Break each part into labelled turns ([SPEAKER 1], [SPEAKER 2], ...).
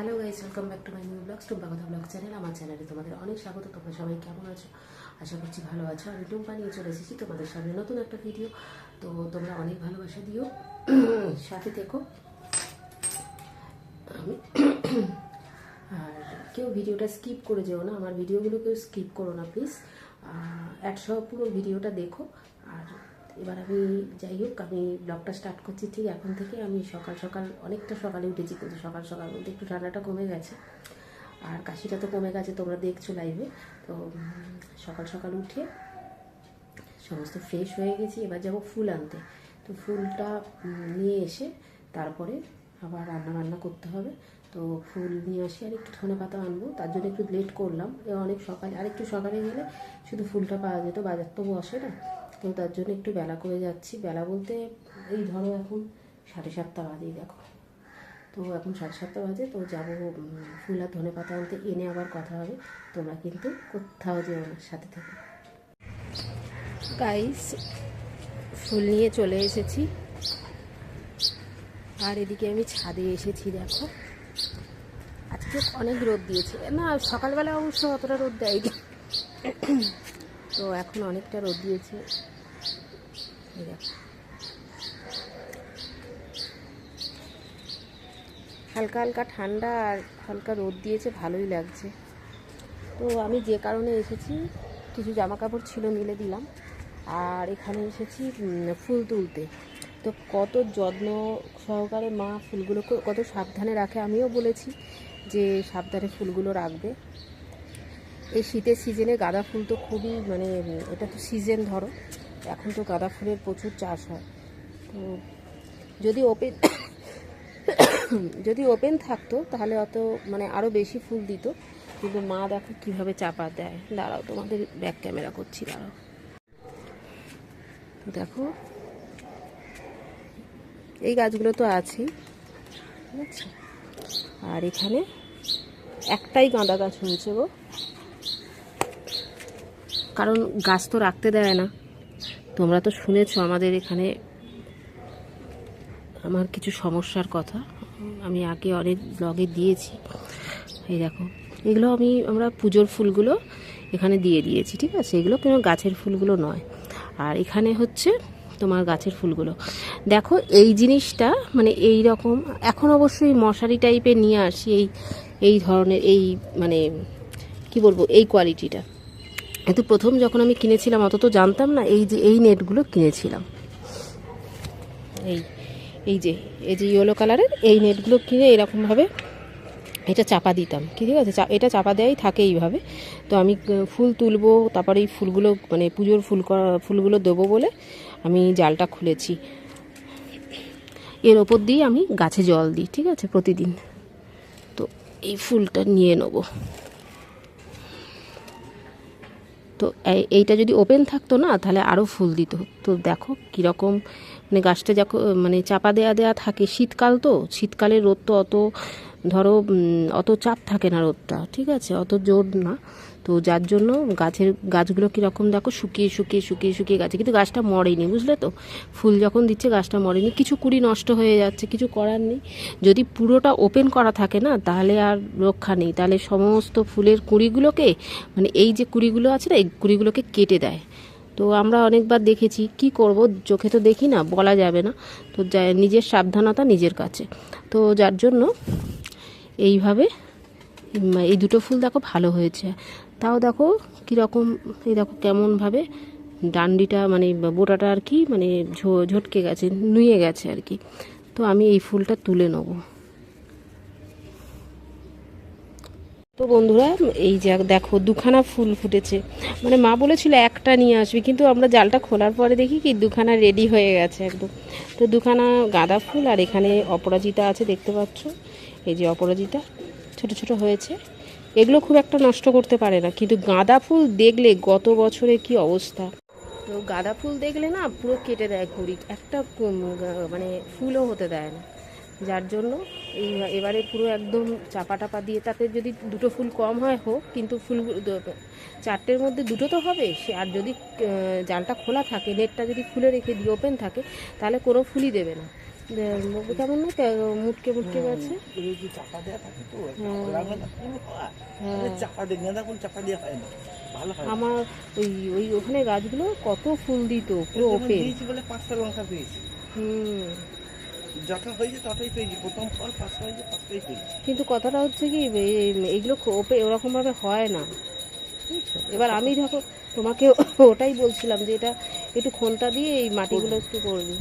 [SPEAKER 1] Hello guys welcome back to my new vlogs Tumpa কথা vlog channel আমার চ্যানেলে তোমাদের অনেক স্বাগত, তোমরা সবাই কেমন আছো? আশা করছি ভালো আছো। আমি টুম্পা নিয়ে চলে এসেছি তোমাদের সামনে নতুন একটা ভিডিও তো তোমরা অনেক ভালোবাসা দিও। সাথে থেকো। আমি আর কেউ ভিডিওটা স্কিপ করে যেও না, আমার ভিডিওগুলো কেউ স্কিপ করো না প্লিজ একশো পুরো ভিডিওটা দেখো। আর এবার আমি যাই হোক, আমি ব্লগটা স্টার্ট করছি ঠিক এখন থেকে। আমি সকাল সকাল, অনেকটা সকালে উঠেছি কিন্তু সকাল সকাল বলতে একটু ঠান্ডাটা কমে গেছে। আর কাশিটা তো কমে গেছে, তোমরা দেখছ লাইভে তো সকাল সকাল উঠে সমস্ত ফ্রেশ হয়ে গেছি। এবার যাব ফুল আনতে। তো ফুলটা নিয়ে এসে তারপরে আবার রান্না বান্না করতে হবে। তো ফুল নিয়ে আসি আর একটু ধনে পাতা আনব। তার জন্য একটু লেট করলাম। এ অনেক সকালে আর একটু সকালে গেলে শুধু ফুলটা পাওয়া যেত, বাজার তো বসে না। তো তার জন্য একটু বেলা করে যাচ্ছি। বেলা বলতে এই ধরো এখন সাড়ে সাতটা বাজেই দেখো। তো এখন সাড়ে সাতটা বাজে, তো যাব ফুল আর ধনে পাতা আনতে। এনে আবার কথা হবে। তোমরা কিন্তু কোথাও যেও না, সাথে থেকে। গাইস ফুল নিয়ে চলে এসেছি। আর এদিকে আমি ছাদে এসেছি, দেখো। আজকে অনেক রোদ দিয়েছে। না, সকালবেলা অবশ্য অতটা রোদ দেয়নি। তো এখন অনেকটা রোদ দিয়েছে। হালকা হালকা ঠান্ডা আর হালকা রোদ দিয়েছে, ভালোই লাগছে। তো আমি যে কারণে এসেছি, কিছু জামা কাপড় ছিল মিলে দিলাম, আর এখানে এসেছি ফুল তুলতে। তো কত যত্ন সহকারে মা ফুলগুলোকে কত সাবধানে রাখে আমিও বলেছি যে সাবধানে ফুলগুলো রাখবে। এই শীতের সিজনে গাঁদা ফুল তো খুবই মানে এটা তো সিজন ধরো, এখন তো গাঁদা ফুলের প্রচুর চাষ হয়। তো যদি ওপেন যদি ওপেন থাকতো, তাহলে অত মানে আরও বেশি ফুল দিত। কিন্তু মা দেখো কীভাবে চাপা দেয়। দাঁড়াও, তোমাদের ব্যাক ক্যামেরা করছি, দাঁড়াও। তো দেখো, এই গাছগুলো তো আছেই, ঠিক আছে? আর এখানে একটাই গাঁদা গাছ হয়েছে গো। কারণ গাছ তো রাখতে দেয় না। তোমরা তো শুনেছো আমাদের এখানে আমার কিছু সমস্যার কথা। আমি আগে অনেক ব্লগে দিয়েছি। এই দেখো, এগুলো আমি, আমরা পুজোর ফুলগুলো এখানে দিয়ে দিয়েছি, ঠিক আছে? এগুলো কোনো গাছের ফুলগুলো নয়। আর এখানে হচ্ছে তোমার গাছের ফুলগুলো। দেখো, এই জিনিসটা মানে এই রকম, এখন অবশ্যই মশারি টাইপের নিয়ে আসি, এই এই ধরনের, এই মানে কি বলব, এই কোয়ালিটিটা কিন্তু প্রথম যখন আমি কিনেছিলাম, অত তো জানতাম না, এই যে, এই নেটগুলো কিনেছিলাম। এই এই যে এই যে ইয়েলো কালারের এই নেটগুলো কিনে এরকমভাবে এটা চাপা দিতাম, কি ঠিক আছে? এটা চাপা দেওয়াই থাকে এইভাবে। তো আমি ফুল তুলবো, তারপরে এই ফুলগুলো মানে পুজোর ফুল ফুলগুলো দেবো বলে আমি জালটা খুলেছি। এর ওপর দিয়ে আমি গাছে জল দিই, ঠিক আছে, প্রতিদিন। তো এই ফুলটা নিয়ে নেব। তো এইটা যদি ওপেন থাকতো না তাহলে আরও ফুল দিত। তো দেখো কীরকম মানে গাছটা যখন মানে চাপা দেয়া দেয়া থাকে, শীতকাল তো, শীতকালে রোদ তো অত, ধরো অত চাপ থাকে না রোদটা, ঠিক আছে? অত জোর না। তো যার জন্য গাছের, গাছগুলো কীরকম দেখো, শুকিয়ে শুকিয়ে শুকিয়ে শুকিয়ে গেছে। কিন্তু গাছটা মরেনি, বুঝলে তো? ফুল যখন দিচ্ছে, গাছটা মরেনি। কিছু কুড়ি নষ্ট হয়ে যাচ্ছে, কিছু করার নেই। যদি পুরোটা ওপেন করা থাকে না, তাহলে আর রক্ষা নেই। তাহলে সমস্ত ফুলের কুড়িগুলোকে মানে এই যে কুড়িগুলো আছে না, এই কুড়িগুলোকে কেটে দেয়। তো আমরা অনেকবার দেখেছি, কি করব? চোখে তো দেখি না, বলা যাবে না। তো নিজের সাবধানতা নিজের কাছে। তো যার জন্য এইভাবে এই দুটো ফুল দেখো ভালো হয়েছে। তাও দেখো কীরকম, এই দেখো কেমনভাবে ডান্ডিটা মানে বোটাটা আর কি মানে ঝটকে গেছে, নুয়ে গেছে আর কি। তো আমি এই ফুলটা তুলে নেব। তো বন্ধুরা, এই যে দেখো দুখানা ফুল ফুটেছে। মানে মা বলেছিল একটা নিয়ে আসবি, কিন্তু আমরা জালটা খোলার পরে দেখি কি দুখানা রেডি হয়ে গেছে একদম। তো দুখানা গাঁদা ফুল আর এখানে অপরাজিতা আছে, দেখতে পাচ্ছ? এই যে অপরাজিতা, ছোট ছোট হয়েছে। এগুলো খুব একটা নষ্ট করতে পারে না, কিন্তু গাঁদা ফুল দেখলে গত বছরে কি অবস্থা? তো গাঁদা ফুল দেখলে না পুরো কেটে দেয় কুড়ি একটা মানে ফুলও হতে দেয় না। যার জন্য এই এবারে পুরো একদম চাপা টাপা দিয়ে তাতে যদি দুটো ফুল কম হয় হোক কিন্তু ফুল চারটের মধ্যে দুটো তো হবে। সে আর যদি জালটা খোলা থাকে নেটটা যদি খুলে রেখে দিই ওপেন থাকে তাহলে কোনো ফুলই দেবে না। কেমন না? মুটকে মুটকে গেছে। হ্যাঁ। আমার ওই ওই ওখানে গাছগুলো কত ফুল দিত পুরো ওপেন
[SPEAKER 2] পাঁচটা লঙ্কা পেয়েছি।
[SPEAKER 1] হুম।
[SPEAKER 2] হয়েছে ততই পেয়েছি। প্রথম ফল হয়েছে পাঁচটাই পেয়েছি।
[SPEAKER 1] কিন্তু কথাটা হচ্ছে কি এই- এইগুলো ওপে ওরকম ভাবে হয় না। এবার আমি দেখো তোমাকে ওটাই বলছিলাম যে এটা একটু খন্তা দিয়ে এই মাটিগুলো একটু করবি।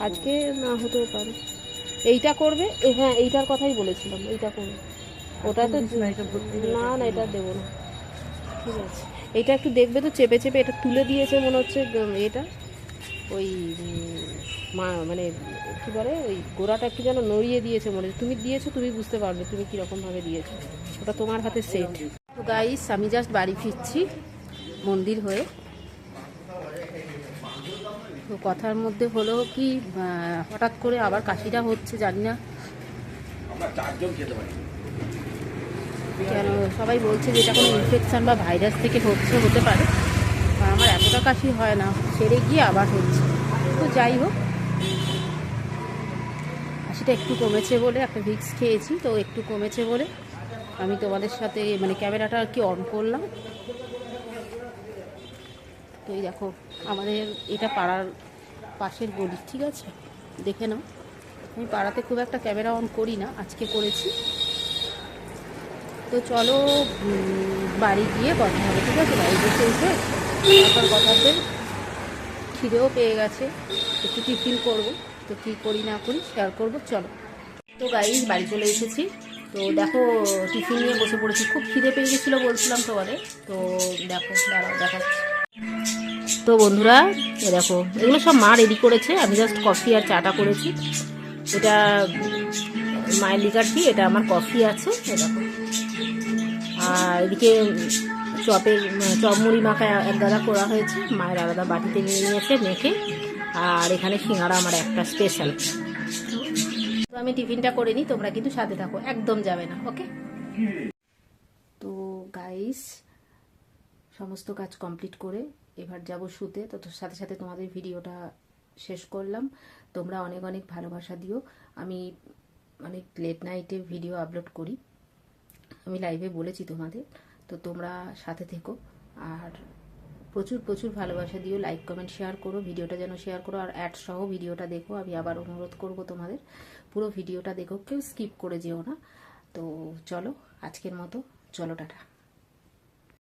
[SPEAKER 2] আজকে
[SPEAKER 1] না হতেও পারে। এইটা করবে হ্যাঁ এইটার কথাই বলেছিলাম এইটা করবে। ওটা তো
[SPEAKER 2] না,
[SPEAKER 1] না না এটা দেবো না। ঠিক আছে। এইটা একটু দেখবে তো চেপে চেপে এটা তুলে দিয়েছে মনে হচ্ছে এটা। ওই মা মানে কি বলে ওই গোড়াটা একটু যেন নড়িয়ে দিয়েছে মনে তুমি দিয়েছ তুমি বুঝতে পারবে তুমি কীরকমভাবে দিয়েছ। ওটা তোমার হাতে সেট তো গাইস আমি জাস্ট বাড়ি ফিরছি মন্দির হয়ে। তো কথার মধ্যে হলো কি হঠাৎ করে আবার কাশিটা হচ্ছে জানি না। কেন? সবাই বলছে যে এটা কোনো ইনফেকশান বা ভাইরাস থেকে হচ্ছে হতে পারে। আর আমার এতটা কাশি হয় না। সেরে গিয়ে আবার হচ্ছে। তো যাই হোক। কাশিটা একটু কমেছে বলে একটা ভিক্স খেয়েছি, তো একটু কমেছে বলে আমি তোমাদের সাথে মানে ক্যামেরাটা আর কি অন করলাম। তো এই দেখো, আমাদের এটা পাড়ার পাশের গলি, ঠিক আছে? দেখে নাও। আমি পাড়াতে খুব একটা ক্যামেরা অন করি না, আজকে করেছি। তো চলো বাড়ি গিয়ে কথা হবে, ঠিক আছে? বাড়ি উঠে তারপর কথা হবে। খিদেও পেয়ে গেছে, একটু টিফিন করব। তো কী করি না করি শেয়ার করব, চলো। তো গাইজ বাড়ি চলে এসেছি। তো দেখো, টিফিন নিয়ে বসে পড়েছি। খুব খিদে পেয়ে গেছিল বলছিলাম তোমাদের। তো দেখো, দাঁড়াও, দেখাচ্ছি। তো বন্ধুরা দেখো, এগুলো সব মা রেডি করেছে। আমি জাস্ট কফি আর চাটা করেছি। এটা মায়ের লিকার টি এটা আমার কফি আছে দেখো। আর এদিকে চপের চপ মুড়ি মাখা এক দাদা করা হয়েছে, মায়ের আলাদা বাটিতে নিয়ে নিয়েছে, মেখে। আর এখানে সিঙ্গারা আমার একটা স্পেশাল তো আমি টিফিনটা করে নিই, তোমরা কিন্তু সাথে থাকো, একদম যাবে না ওকে তো গাইস সমস্ত কাজ কমপ্লিট করে এবার যাব শুতে। তো তোর সাথে সাথে তোমাদের ভিডিওটা শেষ করলাম। তোমরা অনেক অনেক ভালোবাসা দিও। আমি অনেক লেট নাইটে ভিডিও আপলোড করি। আমি লাইভে বলেছি তোমাদের। তো তোমরা সাথে থেকো। আর প্রচুর প্রচুর ভালোবাসা দিও। লাইক কমেন্ট শেয়ার করো। ভিডিওটা যেন শেয়ার করো। আর অ্যাড সহ ভিডিওটা দেখো। আমি আবার অনুরোধ করব তোমাদের, পুরো ভিডিওটা দেখো। কেউ স্কিপ করে যেও না। তো চলো, আজকের মতো। চলো, টাটা।